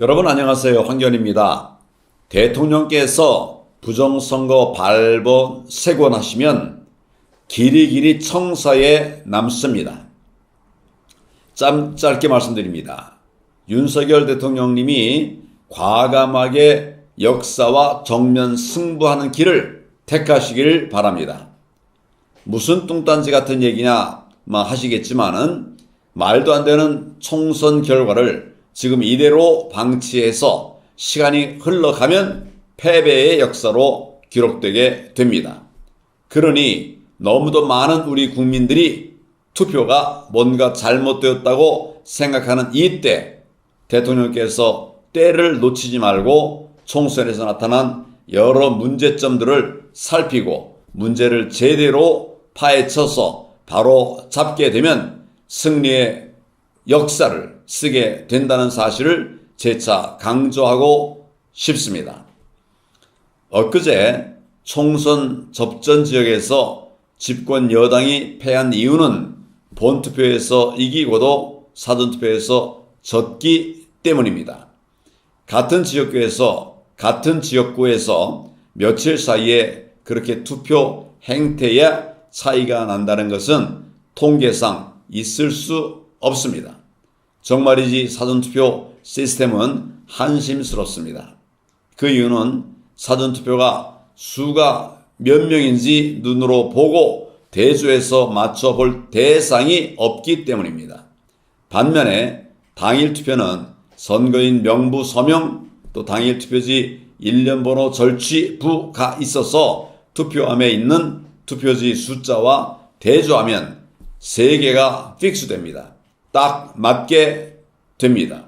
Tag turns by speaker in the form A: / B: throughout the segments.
A: 여러분 안녕하세요. 황교안입니다. 대통령께서 부정선거 발본 세권하시면 길이 길이 청사에 남습니다. 짬 짧게 말씀드립니다. 윤석열 대통령님이 과감하게 역사와 정면 승부하는 길을 택하시길 바랍니다. 무슨 뚱딴지 같은 얘기냐 막 하시겠지만은 말도 안 되는 총선 결과를 지금 이대로 방치해서 시간이 흘러가면 패배의 역사로 기록되게 됩니다. 그러니 너무도 많은 우리 국민들이 투표가 뭔가 잘못되었다고 생각하는 이때 대통령께서 때를 놓치지 말고 총선에서 나타난 여러 문제점들을 살피고 문제를 제대로 파헤쳐서 바로 잡게 되면 승리의 역사를 쓰게 된다는 사실을 재차 강조하고 싶습니다. 엊그제 총선 접전 지역에서 집권 여당이 패한 이유는 본투표에서 이기고도 사전투표에서 졌기 때문입니다. 같은 지역구에서 같은 지역구에서 며칠 사이에 그렇게 투표 행태에 차이가 난다는 것은 통계상 있을 수 없습니다. 정말이지 사전투표 시스템은 한심스럽습니다. 그 이유는 사전투표가 수가 몇 명인지 눈으로 보고 대조해서 맞춰볼 대상이 없기 때문입니다. 반면에 당일 투표는 선거인 명부 서명 또 당일 투표지 일련번호 절취부가 있어서 투표함에 있는 투표지 숫자와 대조하면 세 개가 픽스됩니다. 딱 맞게 됩니다.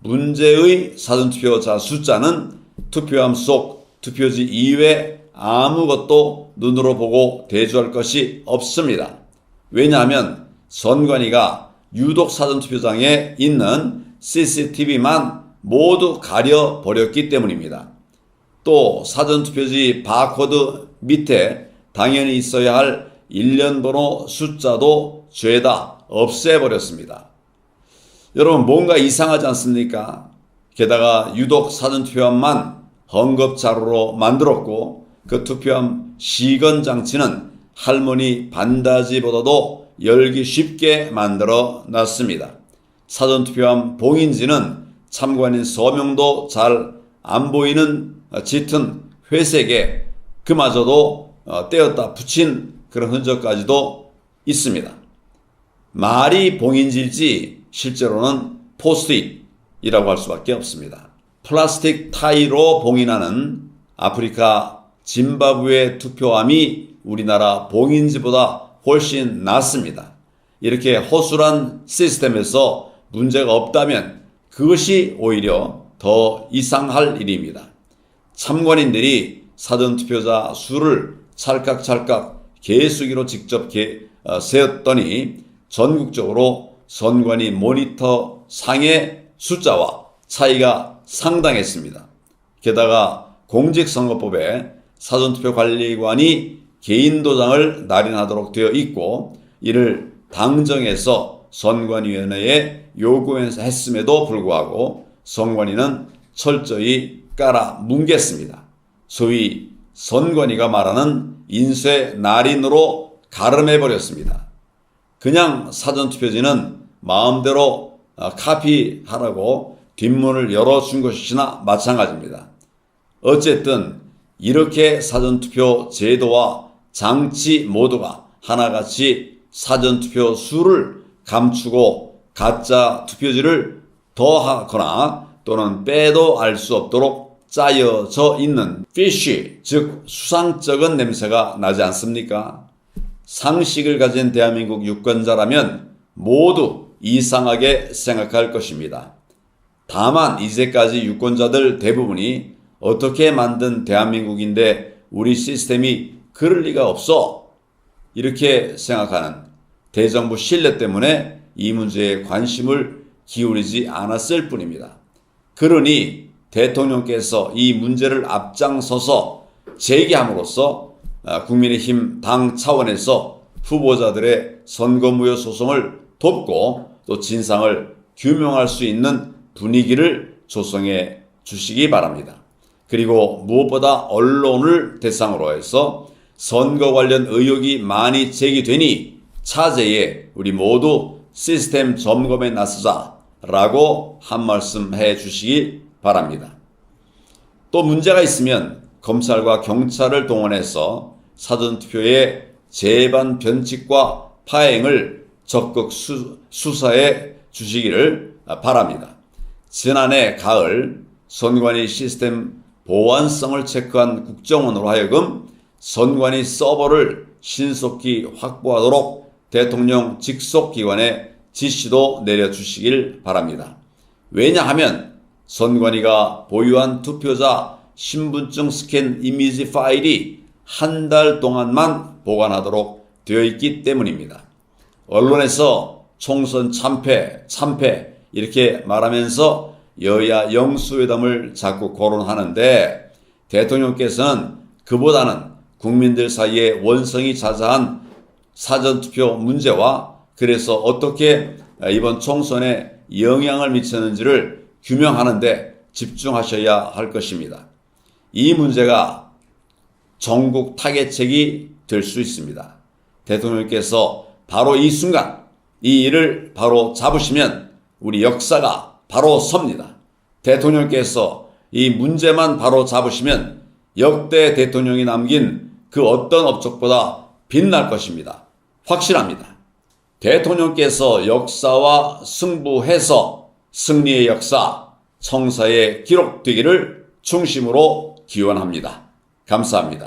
A: 문제의 사전투표자 숫자는 투표함 속 투표지 이외 아무것도 눈으로 보고 대조할 것이 없습니다. 왜냐하면 선관위가 유독 사전투표장에 있는 CCTV만 모두 가려 버렸기 때문입니다. 또 사전투표지 바코드 밑에 당연히 있어야 할 일련번호 숫자도 죄다 없애버렸습니다. 여러분 뭔가 이상하지 않습니까? 게다가 유독 사전 투표함만 헝겊자루로 만들었고 그 투표함 시건 장치는 할머니 반다지보다도 열기 쉽게 만들어 놨습니다. 사전 투표함 봉인지는 참관인 서명도 잘 안 보이는 짙은 회색에 그마저도 어, 떼었다 붙인 그런 흔적까지도 있습니다. 말이 봉인지일지 실제로는 포스트잇이라고 할 수밖에 없습니다. 플라스틱 타이로 봉인하는 아프리카 짐바브웨 투표함이 우리나라 봉인지보다 훨씬 낫습니다. 이렇게 허술한 시스템에서 문제가 없다면 그것이 오히려 더 이상할 일입니다. 참관인들이 사전투표자 수를 찰칵찰칵 개수기로 직접 개, 어, 세었더니 전국적으로 선관위 모니터 상의 숫자와 차이가 상당했습니다. 게다가 공직선거법에 사전투표 관리관이 개인 도장을 날인하도록 되어 있고 이를 당정에서 선관위원회에 요구했음에도 불구하고 선관위는 철저히 깔아 뭉갰습니다. 소위 선관위가 말하는 인쇄 날인으로 가름해 버렸습니다. 그냥 사전투표지는 마음대로 어, 카피하라고 뒷문을 열어준 것이나 마찬가지입니다. 어쨌든 이렇게 사전투표 제도와 장치 모두가 하나같이 사전투표 수를 감추고 가짜 투표지를 더하거나 또는 빼도 알 수 없도록 짜여져 있는 피쉬, 즉 수상쩍은 냄새가 나지 않습니까? 상식을 가진 대한민국 유권자라면 모두 이상하게 생각할 것입니다. 다만 이제까지 유권자들 대부분이 어떻게 만든 대한민국인데 우리 시스템이 그럴 리가 없어 이렇게 생각하는 대정부 신뢰 때문에 이 문제에 관심을 기울이지 않았을 뿐입니다. 그러니 대통령께서 이 문제를 앞장서서 제기함으로써 아, 국민의힘 당 차원에서 후보자들의 선거무효 소송을 돕고 또 진상을 규명할 수 있는 분위기를 조성해 주시기 바랍니다. 그리고 무엇보다 언론을 대상으로 해서 선거 관련 의혹이 많이 제기되니 차제에 우리 모두 시스템 점검에 나서자라고 한 말씀 해 주시기 바랍니다. 또 문제가 있으면 검찰과 경찰을 동원해서 사전투표의 재반 변칙과 파행을 적극 수, 수사해 주시기를 바랍니다. 지난해 가을 선관위 시스템 보안성을 체크한 국정원으로 하여금 선관위 서버를 신속히 확보하도록 대통령 직속 기관에 지시도 내려주시길 바랍니다. 왜냐하면 선관위가 보유한 투표자 신분증 스캔 이미지 파일이 한 달 동안만 보관하도록 되어 있기 때문입니다. 언론에서 총선 참패, 참패 이렇게 말하면서 여야 영수회담을 자꾸 거론하는데 대통령께서는 그보다는 국민들 사이에 원성이 자자한 사전투표 문제와 그래서 어떻게 이번 총선에 영향을 미쳤는지를 규명하는데 집중하셔야 할 것입니다. 이 문제가 전국 타겟책이 될 수 있습니다. 대통령께서 바로 이 순간 이 일을 바로 잡으시면 우리 역사가 바로 섭니다. 대통령께서 이 문제만 바로 잡으시면 역대 대통령이 남긴 그 어떤 업적보다 빛날 것입니다. 확실합니다. 대통령께서 역사와 승부해서 승리의 역사, 청사에 기록되기를 중심으로 기원합니다. 감사합니다.